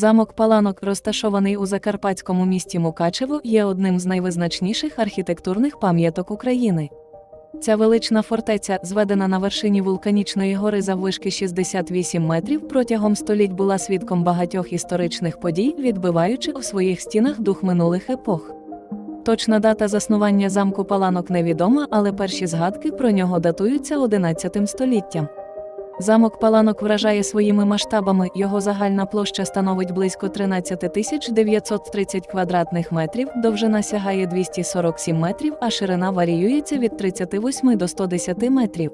Замок Паланок, розташований у закарпатському місті Мукачево, є одним з найвизначніших архітектурних пам'яток України. Ця велична фортеця, зведена на вершині вулканічної гори заввишки 68 метрів, протягом століть була свідком багатьох історичних подій, відбиваючи у своїх стінах дух минулих епох. Точна дата заснування замку Паланок невідома, але перші згадки про нього датуються 11 століттям. Замок Паланок вражає своїми масштабами, його загальна площа становить близько 13 тисяч 930 квадратних метрів, довжина сягає 247 метрів, а ширина варіюється від 38 до 110 метрів.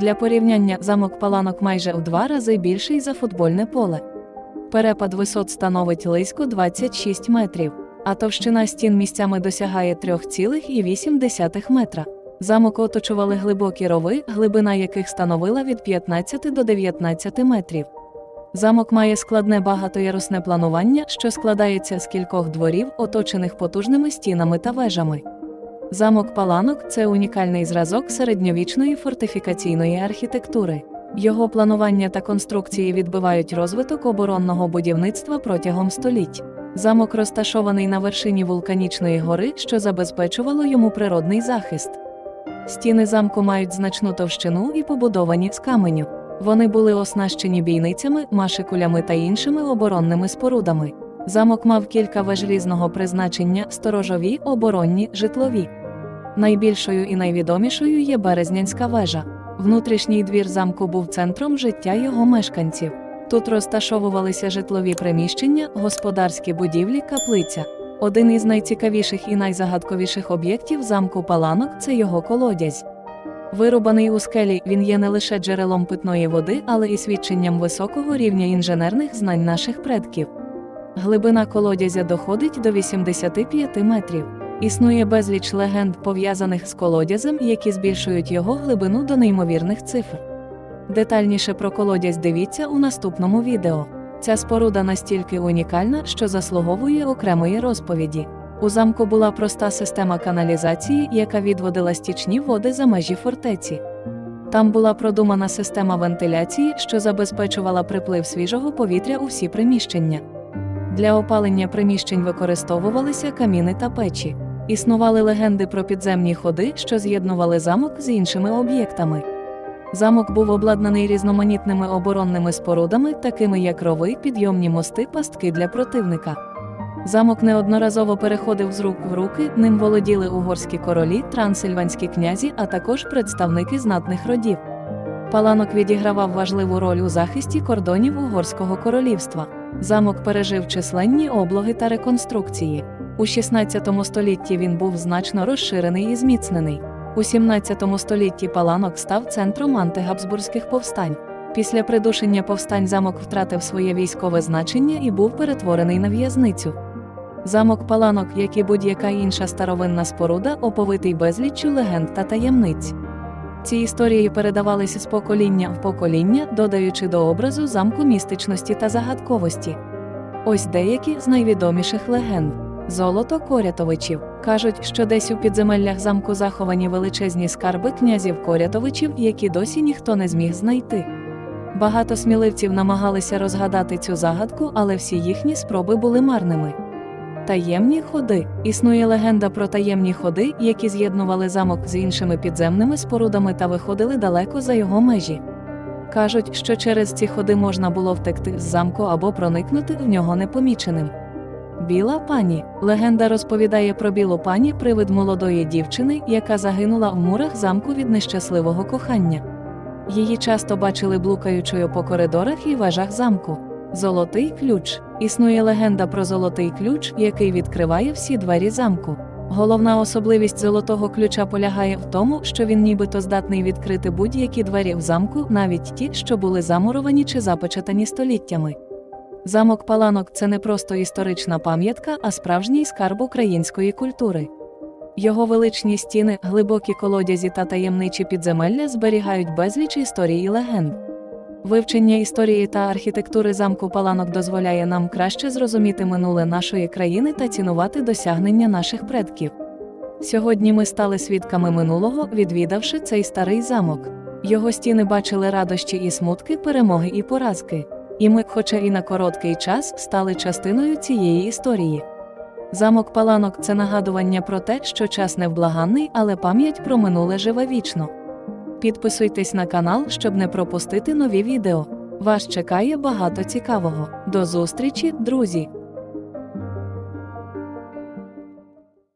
Для порівняння замок Паланок майже в два рази більший за футбольне поле. Перепад висот становить близько 26 метрів, а товщина стін місцями досягає 3,8 метра. Замок оточували глибокі рови, глибина яких становила від 15 до 19 метрів. Замок має складне багатоярусне планування, що складається з кількох дворів, оточених потужними стінами та вежами. Замок Паланок це унікальний зразок середньовічної фортифікаційної архітектури. Його планування та конструкції відбивають розвиток оборонного будівництва протягом століть. Замок розташований на вершині вулканічної гори, що забезпечувало йому природний захист. Стіни замку мають значну товщину і побудовані з каменю. Вони були оснащені бійницями, машикулями та іншими оборонними спорудами. Замок мав кілька веж різного призначення: сторожові, оборонні, житлові. Найбільшою і найвідомішою є Березнянська вежа. Внутрішній двір замку був центром життя його мешканців. Тут розташовувалися житлові приміщення, господарські будівлі, каплиця. Один із найцікавіших і найзагадковіших об'єктів замку Паланок це його колодязь. Вирубаний у скелі, він є не лише джерелом питної води, але і свідченням високого рівня інженерних знань наших предків. Глибина колодязя доходить до 85 метрів. Існує безліч легенд, пов'язаних з колодязем, які збільшують його глибину до неймовірних цифр. Детальніше про колодязь дивіться у наступному відео. Ця споруда настільки унікальна, що заслуговує окремої розповіді. У замку була проста система каналізації, яка відводила стічні води за межі фортеці. Там була продумана система вентиляції, що забезпечувала приплив свіжого повітря у всі приміщення. Для опалення приміщень використовувалися каміни та печі. Існували легенди про підземні ходи, що з'єднували замок з іншими об'єктами. Замок був обладнаний різноманітними оборонними спорудами, такими як рови, підйомні мости, пастки для противника. Замок неодноразово переходив з рук в руки, ним володіли угорські королі, трансильванські князі, а також представники знатних родів. Паланок відігравав важливу роль у захисті кордонів Угорського королівства. Замок пережив численні облоги та реконструкції. У 16 столітті він був значно розширений і зміцнений. У 17 столітті Паланок став центром антигабсбурзьких повстань. Після придушення повстань замок втратив своє військове значення і був перетворений на в'язницю. Замок Паланок, як і будь-яка інша старовинна споруда, оповитий безліччю легенд та таємниць. Ці історії передавалися з покоління в покоління, додаючи до образу замку містичності та загадковості. Ось деякі з найвідоміших легенд. Золото Корятовичів кажуть, що десь у підземеллях замку заховані величезні скарби князів Корятовичів, які досі ніхто не зміг знайти. Багато сміливців намагалися розгадати цю загадку, але всі їхні спроби були марними. Таємні ходи. Існує легенда про таємні ходи, які з'єднували замок з іншими підземними спорудами та виходили далеко за його межі. Кажуть, що через ці ходи можна було втекти з замку або проникнути в нього непоміченим. Біла пані легенда розповідає про білу пані привид молодої дівчини, яка загинула в мурах замку від нещасливого кохання. Її часто бачили блукаючою по коридорах і вежах замку. Золотий ключ. Існує легенда про золотий ключ, який відкриває всі двері замку. Головна особливість золотого ключа полягає в тому, що він нібито здатний відкрити будь-які двері в замку, навіть ті, що були замуровані чи запечатані століттями. Замок Паланок це не просто історична пам'ятка, а справжній скарб української культури. Його величні стіни, глибокі колодязі та таємничі підземелля зберігають безліч історій і легенд. Вивчення історії та архітектури замку Паланок дозволяє нам краще зрозуміти минуле нашої країни та цінувати досягнення наших предків. Сьогодні ми стали свідками минулого, відвідавши цей старий замок. Його стіни бачили радощі і смутки, перемоги і поразки. І ми, хоча і на короткий час, стали частиною цієї історії. Замок Паланок це нагадування про те, що час невблаганний, але пам'ять про минуле живе вічно. Підписуйтесь на канал, щоб не пропустити нові відео. Вас чекає багато цікавого. До зустрічі, друзі!